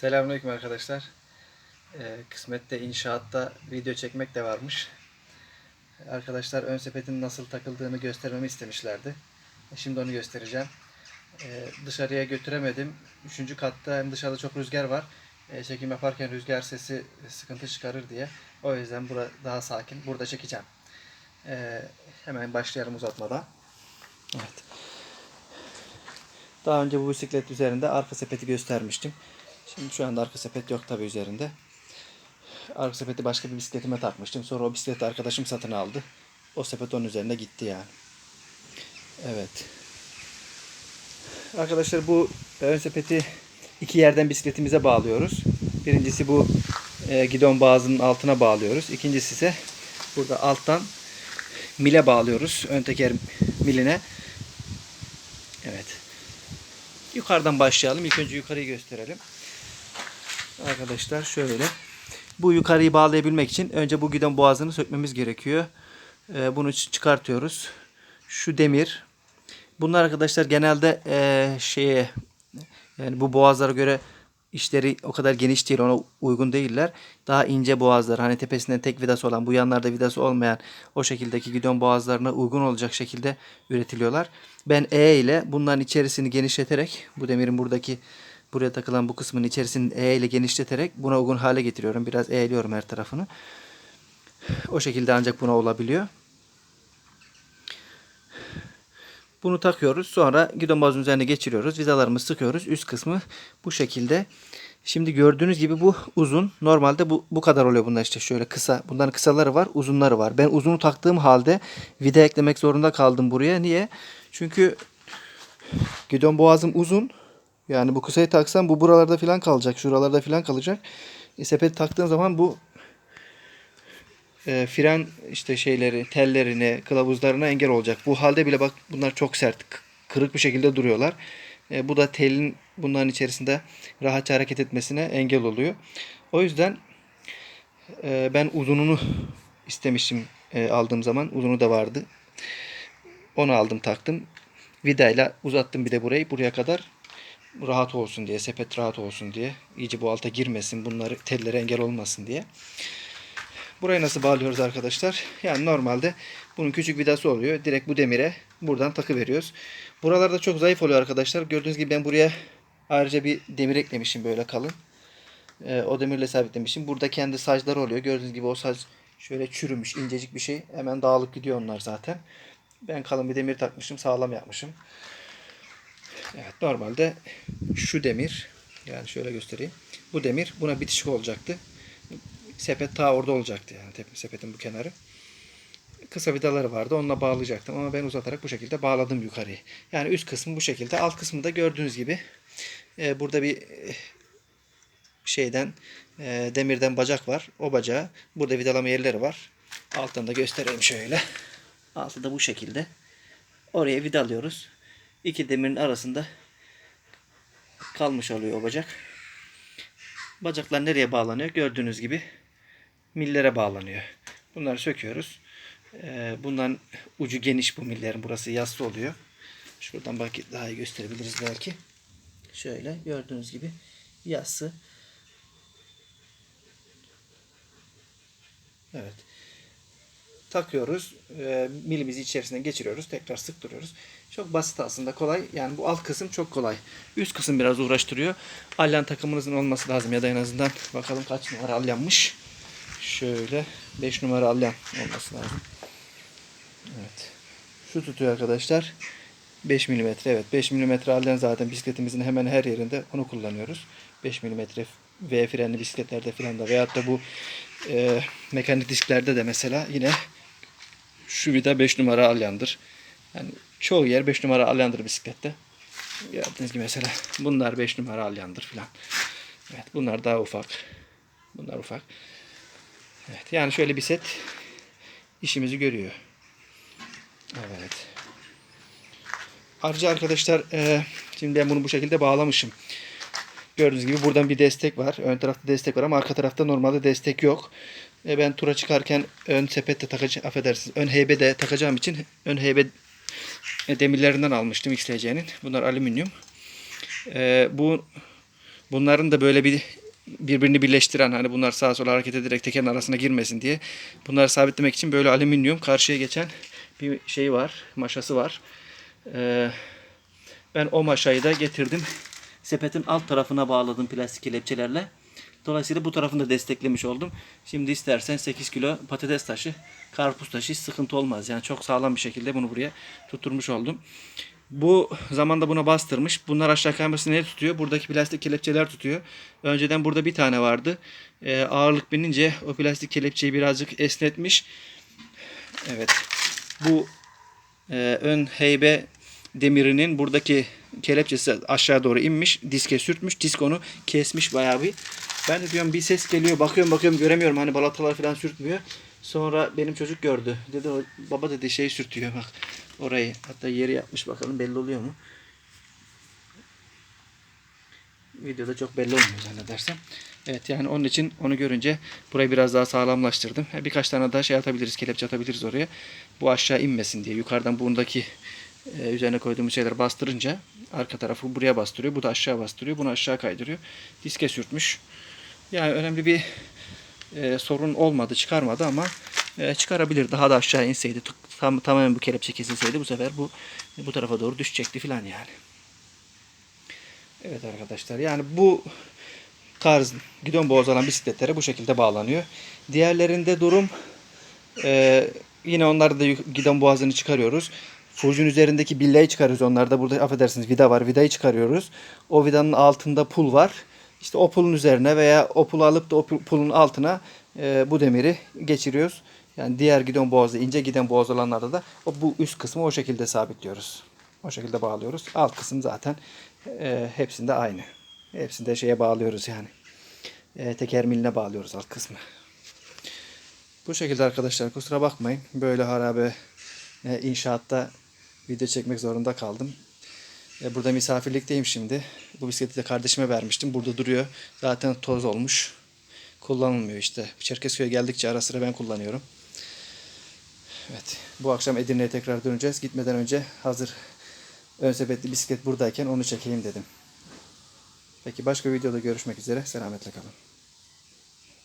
Selamünaleyküm arkadaşlar. Ee, kısmette inşaatta video çekmek de varmış. Arkadaşlar ön sepetin nasıl takıldığını göstermemi istemişlerdi. Şimdi onu göstereceğim. Ee, dışarıya götüremedim. Üçüncü katta hem dışarıda çok rüzgar var. Ee, çekim yaparken rüzgar sesi sıkıntı çıkarır diye. O yüzden burada daha sakin. Burada çekeceğim. Ee, hemen başlayalım uzatmadan. Evet. Daha önce bu bisiklet üzerinde arka sepeti göstermiştim. Şimdi şu anda arka sepet yok tabi üzerinde. Arka sepeti başka bir bisikletime takmıştım. Sonra o bisikleti arkadaşım satın aldı. O sepet onun üzerine gitti yani. Evet. Arkadaşlar bu ön sepeti iki yerden bisikletimize bağlıyoruz. Birincisi bu e, gidon bağızının altına bağlıyoruz. İkincisi ise burada alttan mile bağlıyoruz. Ön teker miline. Evet. Yukarıdan başlayalım. İlk önce yukarıyı gösterelim. Arkadaşlar şöyle. Bu yukarıyı bağlayabilmek için önce bu gidon boğazını sökmemiz gerekiyor. Ee, bunu çı- çıkartıyoruz. Şu demir. Bunlar arkadaşlar genelde ee, şeye yani bu boğazlara göre işleri o kadar geniş değil, ona uygun değiller. Daha ince boğazlar, hani tepesinden tek vidası olan, bu yanlarda vidası olmayan o şekildeki gidon boğazlarına uygun olacak şekilde üretiliyorlar. Ben E ile bunların içerisini genişleterek, bu demirin buradaki buraya takılan bu kısmın içerisini E ile genişleterek buna uygun hale getiriyorum. Biraz eğliyorum her tarafını. O şekilde ancak buna olabiliyor. Bunu takıyoruz. Sonra gidon bazının üzerine geçiriyoruz. Vidalarımızı sıkıyoruz. Üst kısmı bu şekilde. Şimdi gördüğünüz gibi bu uzun. Normalde bu, bu kadar oluyor bunlar işte şöyle kısa. Bunların kısaları var, uzunları var. Ben uzunu taktığım halde vida eklemek zorunda kaldım buraya. Niye? Çünkü gidon boğazım uzun. Yani bu kısayı taksam bu buralarda falan kalacak. Şuralarda falan kalacak. E, sepet taktığım zaman bu e, fren işte şeyleri, tellerine, kılavuzlarına engel olacak. Bu halde bile bak bunlar çok sert, kırık bir şekilde duruyorlar. E, bu da telin bunların içerisinde rahatça hareket etmesine engel oluyor. O yüzden e, ben uzununu istemiştim e, aldığım zaman. Uzunu da vardı. Onu aldım taktım. Vidayla uzattım bir de burayı buraya kadar rahat olsun diye, sepet rahat olsun diye. iyice bu alta girmesin, bunları tellere engel olmasın diye. Burayı nasıl bağlıyoruz arkadaşlar? Yani normalde bunun küçük vidası oluyor. Direkt bu demire buradan takı veriyoruz. Buralarda çok zayıf oluyor arkadaşlar. Gördüğünüz gibi ben buraya ayrıca bir demir eklemişim böyle kalın. Ee, o demirle sabitlemişim. Burada kendi sacları oluyor. Gördüğünüz gibi o sac şöyle çürümüş, incecik bir şey. Hemen dağılıp gidiyor onlar zaten. Ben kalın bir demir takmışım, sağlam yapmışım. Evet normalde şu demir yani şöyle göstereyim. Bu demir buna bitişik olacaktı. Sepet ta orada olacaktı yani sepetin bu kenarı. Kısa vidaları vardı onunla bağlayacaktım ama ben uzatarak bu şekilde bağladım yukarıyı. Yani üst kısmı bu şekilde alt kısmı da gördüğünüz gibi e, burada bir e, şeyden e, demirden bacak var. O bacağı burada vidalama yerleri var. Alttan da göstereyim şöyle. Altı da bu şekilde. Oraya vidalıyoruz. İki demirin arasında kalmış oluyor o bacak. Bacaklar nereye bağlanıyor? Gördüğünüz gibi millere bağlanıyor. Bunları söküyoruz. Ee, bundan ucu geniş bu millerin. Burası yassı oluyor. Şuradan bak daha iyi gösterebiliriz belki. Şöyle gördüğünüz gibi yassı. Evet. Takıyoruz. E, milimizi içerisinden geçiriyoruz. Tekrar sıktırıyoruz. Çok basit aslında kolay. Yani bu alt kısım çok kolay. Üst kısım biraz uğraştırıyor. Alyan takımınızın olması lazım ya da en azından bakalım kaç numara alyanmış. Şöyle 5 numara alyan olması lazım. Evet. Şu tutuyor arkadaşlar. 5 mm. Evet 5 mm alyan zaten bisikletimizin hemen her yerinde onu kullanıyoruz. 5 mm V frenli bisikletlerde filan da veyahut da bu e, mekanik disklerde de mesela yine şu vida 5 numara alyandır. Yani çoğu yer 5 numara alyandır bisiklette. Gördüğünüz gibi mesela bunlar 5 numara alyandır filan. Evet bunlar daha ufak. Bunlar ufak. Evet yani şöyle bir set işimizi görüyor. Evet. Ayrıca arkadaşlar e, şimdi ben bunu bu şekilde bağlamışım. Gördüğünüz gibi buradan bir destek var. Ön tarafta destek var ama arka tarafta normalde destek yok. E, ben tura çıkarken ön sepette takacağım, affedersiniz, ön heybe de takacağım için ön heybe demirlerinden almıştım XLC'nin. Bunlar alüminyum. E, bu Bunların da böyle bir birbirini birleştiren hani bunlar sağa sola hareket ederek tekerin arasına girmesin diye bunları sabitlemek için böyle alüminyum karşıya geçen bir şey var, maşası var. Ee, ben o maşayı da getirdim. Sepetin alt tarafına bağladım plastik kelepçelerle. Dolayısıyla bu tarafını da desteklemiş oldum. Şimdi istersen 8 kilo patates taşı, karpuz taşı sıkıntı olmaz. Yani çok sağlam bir şekilde bunu buraya tutturmuş oldum. Bu zamanda buna bastırmış. Bunlar aşağı kaymasını ne tutuyor? Buradaki plastik kelepçeler tutuyor. Önceden burada bir tane vardı. Ee, ağırlık binince o plastik kelepçeyi birazcık esnetmiş. Evet. Bu e, ön heybe demirinin buradaki kelepçesi aşağı doğru inmiş. Diske sürtmüş. Disk onu kesmiş bayağı bir. Ben de diyorum bir ses geliyor. Bakıyorum bakıyorum göremiyorum. Hani balatalar falan sürtmüyor. Sonra benim çocuk gördü. Dedi "O- baba dedi şey sürtüyor bak orayı. Hatta yeri yapmış bakalım belli oluyor mu? Videoda çok belli olmuyor zannedersem. Evet yani onun için onu görünce burayı biraz daha sağlamlaştırdım. Birkaç tane daha şey atabiliriz, kelepçe atabiliriz oraya. Bu aşağı inmesin diye. Yukarıdan bundaki e, üzerine koyduğumuz şeyler bastırınca arka tarafı buraya bastırıyor. Bu da aşağı bastırıyor. Bunu aşağı kaydırıyor. Diske sürtmüş. Yani önemli bir e, sorun olmadı, çıkarmadı ama e, çıkarabilir. Daha da aşağı inseydi, tam, tamamen bu kelepçe kesilseydi bu sefer bu bu tarafa doğru düşecekti falan yani. Evet arkadaşlar yani bu tarz gidon boğaz olan bisikletlere bu şekilde bağlanıyor. Diğerlerinde durum e, yine onlarda da gidon boğazını çıkarıyoruz. Furcun üzerindeki billayı çıkarıyoruz. Onlarda burada affedersiniz vida var. Vidayı çıkarıyoruz. O vidanın altında pul var. İşte o pulun üzerine veya o pulu alıp da o pu- pulun altına e, bu demiri geçiriyoruz. Yani diğer gidon boğazı, ince giden boğaz olanlarda da o bu üst kısmı o şekilde sabitliyoruz. O şekilde bağlıyoruz. Alt kısım zaten e, hepsinde aynı. Hepsinde şeye bağlıyoruz yani. E, teker miline bağlıyoruz alt kısmı. Bu şekilde arkadaşlar kusura bakmayın. Böyle harabe e, inşaatta video çekmek zorunda kaldım. E, burada misafirlikteyim şimdi. Bu bisikleti de kardeşime vermiştim. Burada duruyor. Zaten toz olmuş. Kullanılmıyor işte. Çerkezköy'e geldikçe ara sıra ben kullanıyorum. Evet. Bu akşam Edirne'ye tekrar döneceğiz. Gitmeden önce hazır ön sepetli bisiklet buradayken onu çekeyim dedim. Peki başka videoda görüşmek üzere. Selametle kalın.